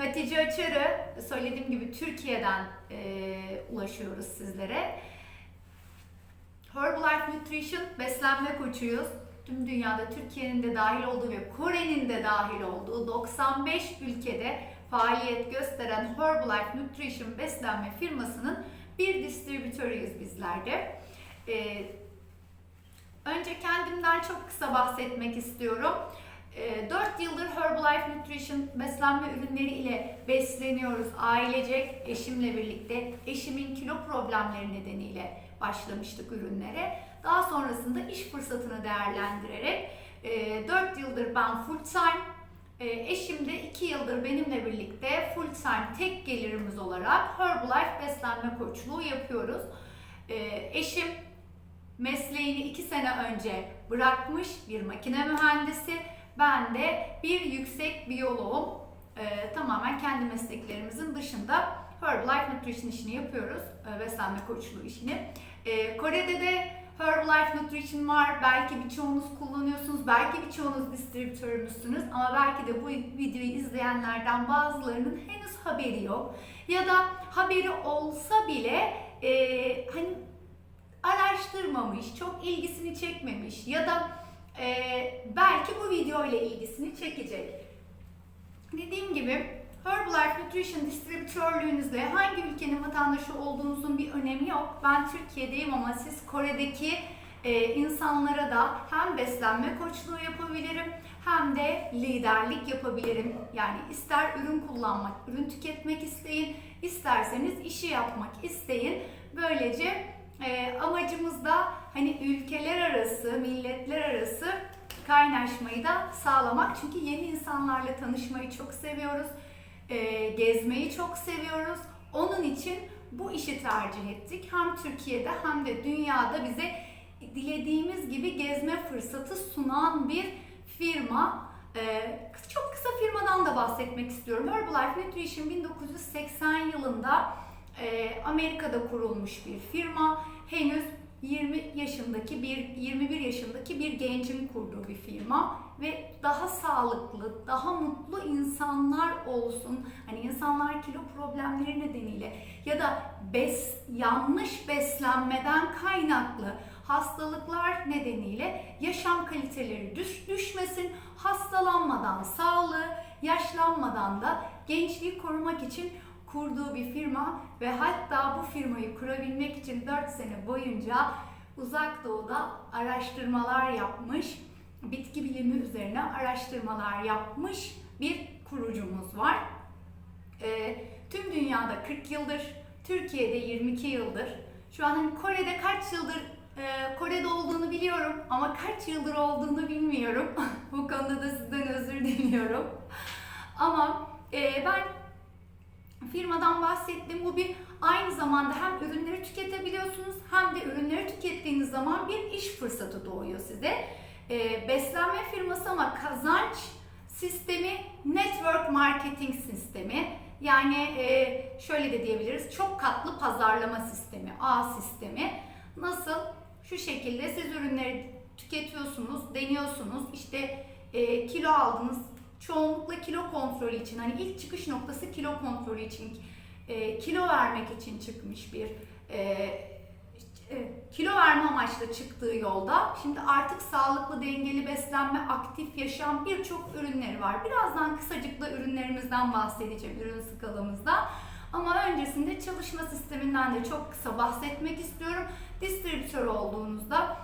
Hatice Açarı. Söylediğim gibi Türkiye'den ee, ulaşıyoruz sizlere. Herbalife Nutrition beslenme koçuyuz. Tüm dünyada Türkiye'nin de dahil olduğu ve Kore'nin de dahil olduğu 95 ülkede faaliyet gösteren Herbalife Nutrition beslenme firmasının bir distribütörüyüz bizler de. Ee, önce kendimden çok kısa bahsetmek istiyorum. 4 yıldır Herbalife Nutrition beslenme ürünleri ile besleniyoruz ailecek eşimle birlikte. Eşimin kilo problemleri nedeniyle başlamıştık ürünlere. Daha sonrasında iş fırsatını değerlendirerek 4 yıldır ben full time, eşim de 2 yıldır benimle birlikte full time tek gelirimiz olarak Herbalife beslenme koçluğu yapıyoruz. Eşim mesleğini 2 sene önce bırakmış bir makine mühendisi ben de bir yüksek biyoloğum. Ee, tamamen kendi mesleklerimizin dışında Herbalife Nutrition işini yapıyoruz. E, beslenme koçluğu işini. E, Kore'de de Herbalife Nutrition var. Belki birçoğunuz kullanıyorsunuz. Belki birçoğunuz distribütörümüzsünüz. Ama belki de bu videoyu izleyenlerden bazılarının henüz haberi yok. Ya da haberi olsa bile e, hani araştırmamış, çok ilgisini çekmemiş ya da e, belki bu video ile ilgisini çekecek. Dediğim gibi Herbalife Nutrition distribütörlüğünüzde hangi ülkenin vatandaşı olduğunuzun bir önemi yok. Ben Türkiye'deyim ama siz Kore'deki e, insanlara da hem beslenme koçluğu yapabilirim hem de liderlik yapabilirim. Yani ister ürün kullanmak, ürün tüketmek isteyin, isterseniz işi yapmak isteyin. Böylece e, amacımız da hani ülkeler arası, milletler arası kaynaşmayı da sağlamak. Çünkü yeni insanlarla tanışmayı çok seviyoruz. E, gezmeyi çok seviyoruz. Onun için bu işi tercih ettik. Hem Türkiye'de hem de dünyada bize dilediğimiz gibi gezme fırsatı sunan bir firma. Ee, çok kısa firmadan da bahsetmek istiyorum. Herbalife Nutrition 1980 yılında e, Amerika'da kurulmuş bir firma. Henüz 20 yaşındaki bir 21 yaşındaki bir gencin kurduğu bir firma ve daha sağlıklı, daha mutlu insanlar olsun. Hani insanlar kilo problemleri nedeniyle ya da bes yanlış beslenmeden kaynaklı hastalıklar nedeniyle yaşam kaliteleri düş, düşmesin, hastalanmadan sağlığı, yaşlanmadan da gençliği korumak için kurduğu bir firma ve hatta bu firmayı kurabilmek için 4 sene boyunca uzak doğuda araştırmalar yapmış, bitki bilimi üzerine araştırmalar yapmış bir kurucumuz var. E, tüm dünyada 40 yıldır, Türkiye'de 22 yıldır, şu an hani Kore'de kaç yıldır e, Kore'de olduğunu biliyorum ama kaç yıldır olduğunu bilmiyorum. bu konuda da sizden özür diliyorum. Ama e, ben firmadan bahsettim. Bu bir aynı zamanda hem ürünleri tüketebiliyorsunuz hem de ürünleri tükettiğiniz zaman bir iş fırsatı doğuyor size. E, beslenme firması ama kazanç sistemi network marketing sistemi. Yani e, şöyle de diyebiliriz çok katlı pazarlama sistemi, ağ sistemi. Nasıl? Şu şekilde siz ürünleri tüketiyorsunuz, deniyorsunuz. İşte e, kilo aldınız, çoğunlukla kilo kontrolü için hani ilk çıkış noktası kilo kontrolü için e, kilo vermek için çıkmış bir e, e, kilo verme amaçlı çıktığı yolda şimdi artık sağlıklı dengeli beslenme aktif yaşam birçok ürünleri var. Birazdan kısacık da ürünlerimizden bahsedeceğim ürün skalamızda. Ama öncesinde çalışma sisteminden de çok kısa bahsetmek istiyorum. Distribütör olduğunuzda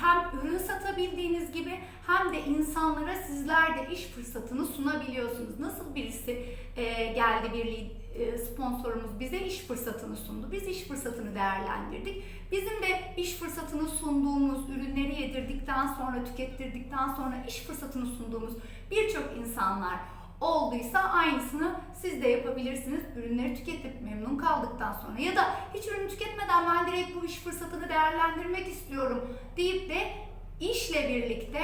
hem ürün satabildiğiniz gibi hem de insanlara sizler de iş fırsatını sunabiliyorsunuz. Nasıl birisi e, geldi bir e, sponsorumuz bize iş fırsatını sundu. Biz iş fırsatını değerlendirdik. Bizim de iş fırsatını sunduğumuz ürünleri yedirdikten sonra, tükettirdikten sonra iş fırsatını sunduğumuz birçok insanlar olduysa aynısını siz de yapabilirsiniz. Ürünleri tüketip memnun kaldıktan sonra ya da hiç ürün tüketmeden ben direkt bu iş fırsatını değerlendirmek istiyorum deyip de işle birlikte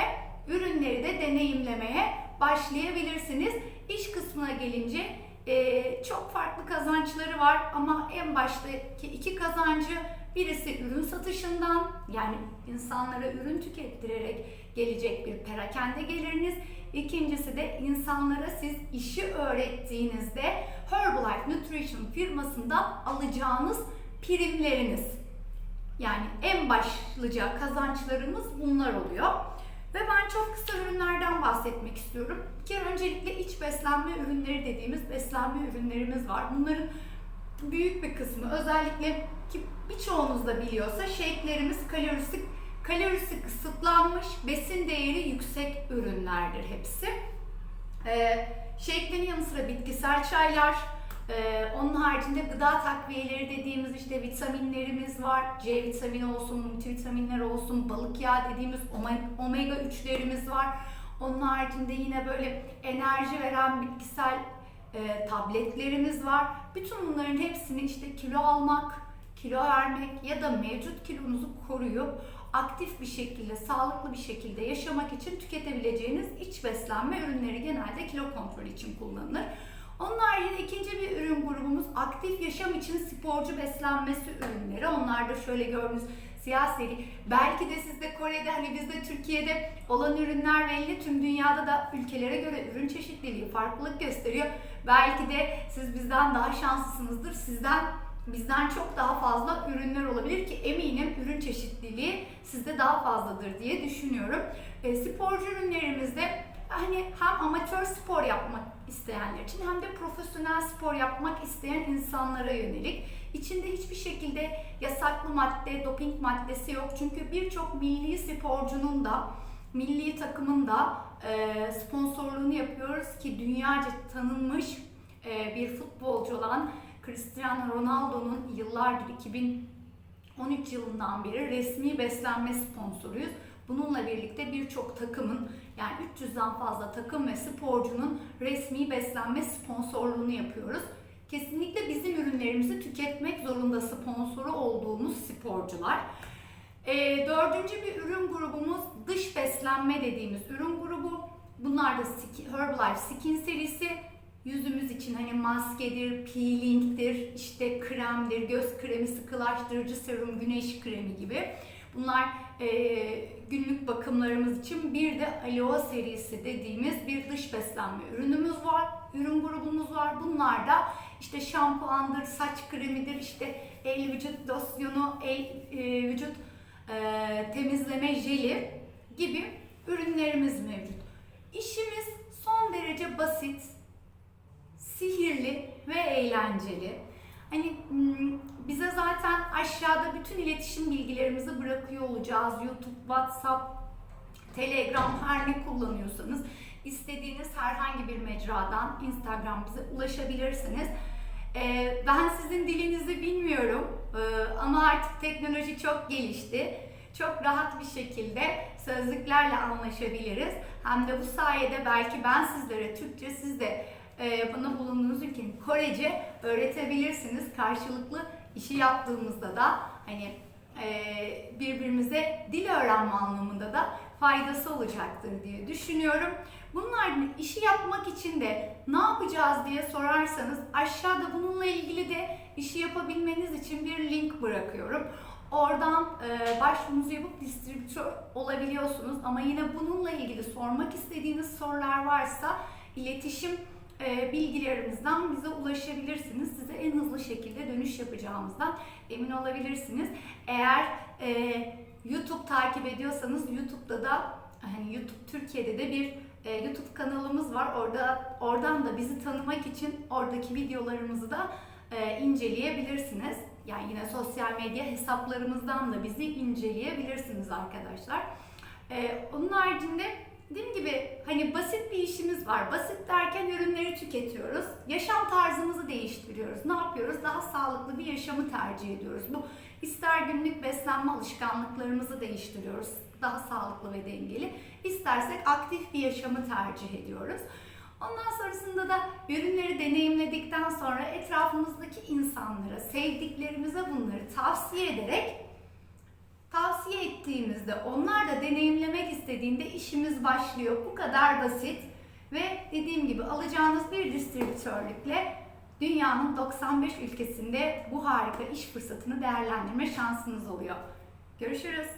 ürünleri de deneyimlemeye başlayabilirsiniz. İş kısmına gelince e, çok farklı kazançları var ama en baştaki iki kazancı birisi ürün satışından yani insanlara ürün tükettirerek gelecek bir perakende geliriniz. İkincisi de insanlara siz işi öğrettiğinizde Herbalife Nutrition firmasından alacağınız primleriniz. Yani en başlıca kazançlarımız bunlar oluyor. Ve ben çok kısa ürünlerden bahsetmek istiyorum. Bir kere öncelikle iç beslenme ürünleri dediğimiz beslenme ürünlerimiz var. Bunların büyük bir kısmı özellikle ki birçoğunuz da biliyorsa shake'lerimiz kalorisi kalorisi kısıtlanmış, besin değeri yüksek ürünlerdir hepsi. Ee, shake'lerin yanı sıra bitkisel çaylar, ee, onun haricinde gıda takviyeleri dediğimiz işte vitaminlerimiz var. C vitamini olsun, multivitaminler olsun, balık yağı dediğimiz ome- omega 3'lerimiz var. Onun haricinde yine böyle enerji veren bitkisel e, tabletlerimiz var. Bütün bunların hepsini işte kilo almak, kilo vermek ya da mevcut kilonuzu koruyup aktif bir şekilde, sağlıklı bir şekilde yaşamak için tüketebileceğiniz iç beslenme ürünleri genelde kilo kontrolü için kullanılır. Onun haricinde ikinci bir ürün grubumuz aktif yaşam için sporcu beslenmesi ürünleri. Onlar da şöyle gördüğünüz siyah seri. Belki de sizde Kore'de hani bizde Türkiye'de olan ürünler belli. Tüm dünyada da ülkelere göre ürün çeşitliliği farklılık gösteriyor. Belki de siz bizden daha şanslısınızdır. Sizden bizden çok daha fazla ürünler olabilir ki eminim ürün çeşitliliği sizde daha fazladır diye düşünüyorum. E, sporcu ürünlerimizde hani hem amatör spor yapmak isteyenler için hem de profesyonel spor yapmak isteyen insanlara yönelik. İçinde hiçbir şekilde yasaklı madde, doping maddesi yok. Çünkü birçok milli sporcunun da, milli takımın da e, sponsorluğunu yapıyoruz ki dünyaca tanınmış e, bir futbolcu olan Cristiano Ronaldo'nun yıllardır 2013 yılından beri resmi beslenme sponsoruyuz. Bununla birlikte birçok takımın yani 300'den fazla takım ve sporcunun resmi beslenme sponsorluğunu yapıyoruz. Kesinlikle bizim ürünlerimizi tüketmek zorunda sponsoru olduğumuz sporcular. E, dördüncü bir ürün grubumuz dış beslenme dediğimiz ürün grubu. Bunlar da Herbalife Skin serisi. Yüzümüz için hani maskedir, peelingdir, işte kremdir, göz kremi, sıkılaştırıcı serum, güneş kremi gibi. Bunlar e, günlük bakımlarımız için bir de aloe serisi dediğimiz bir dış beslenme ürünümüz var. Ürün grubumuz var. Bunlar da işte şampuandır, saç kremidir, işte el vücut losyonu, el e, vücut e, temizleme jeli gibi ürünlerimiz mevcut. İşimiz son derece basit, sihirli ve eğlenceli. Hani bize zaten aşağıda bütün iletişim bilgilerimizi bırakıyor olacağız. YouTube, WhatsApp, Telegram her ne kullanıyorsanız istediğiniz herhangi bir mecradan Instagram bize ulaşabilirsiniz. Ben sizin dilinizi bilmiyorum ama artık teknoloji çok gelişti. Çok rahat bir şekilde sözlüklerle anlaşabiliriz. Hem de bu sayede belki ben sizlere Türkçe, siz de bana bulunduğunuz ülkenin Korece öğretebilirsiniz. Karşılıklı işi yaptığımızda da hani birbirimize dil öğrenme anlamında da faydası olacaktır diye düşünüyorum. Bunlar işi yapmak için de ne yapacağız diye sorarsanız aşağıda bununla ilgili de işi yapabilmeniz için bir link bırakıyorum. Oradan e, başvurunuzu yapıp distribütör olabiliyorsunuz ama yine bununla ilgili sormak istediğiniz sorular varsa iletişim e, bilgilerimizden bize ulaşabilirsiniz. Size en hızlı şekilde dönüş yapacağımızdan emin olabilirsiniz. Eğer e, YouTube takip ediyorsanız YouTube'da da hani YouTube Türkiye'de de bir e, YouTube kanalımız var. Orada oradan da bizi tanımak için oradaki videolarımızı da e, inceleyebilirsiniz. Yani yine sosyal medya hesaplarımızdan da bizi inceleyebilirsiniz arkadaşlar. E, onun haricinde dediğim gibi hani basit bir işimiz var. Basit derken ürünleri tüketiyoruz. Yaşam tarzımızı değiştiriyoruz. Ne yapıyoruz? Daha sağlıklı bir yaşamı tercih ediyoruz. Bu ister günlük beslenme alışkanlıklarımızı değiştiriyoruz. Daha sağlıklı ve dengeli. İstersek aktif bir yaşamı tercih ediyoruz. Ondan sonrasında da ürünleri deneyimledikten sonra etrafımızdaki insanlara, sevdiklerimize bunları tavsiye ederek tavsiye ettiğimizde onlar da deneyimlemek istediğinde işimiz başlıyor. Bu kadar basit ve dediğim gibi alacağınız bir distribütörlükle dünyanın 95 ülkesinde bu harika iş fırsatını değerlendirme şansınız oluyor. Görüşürüz.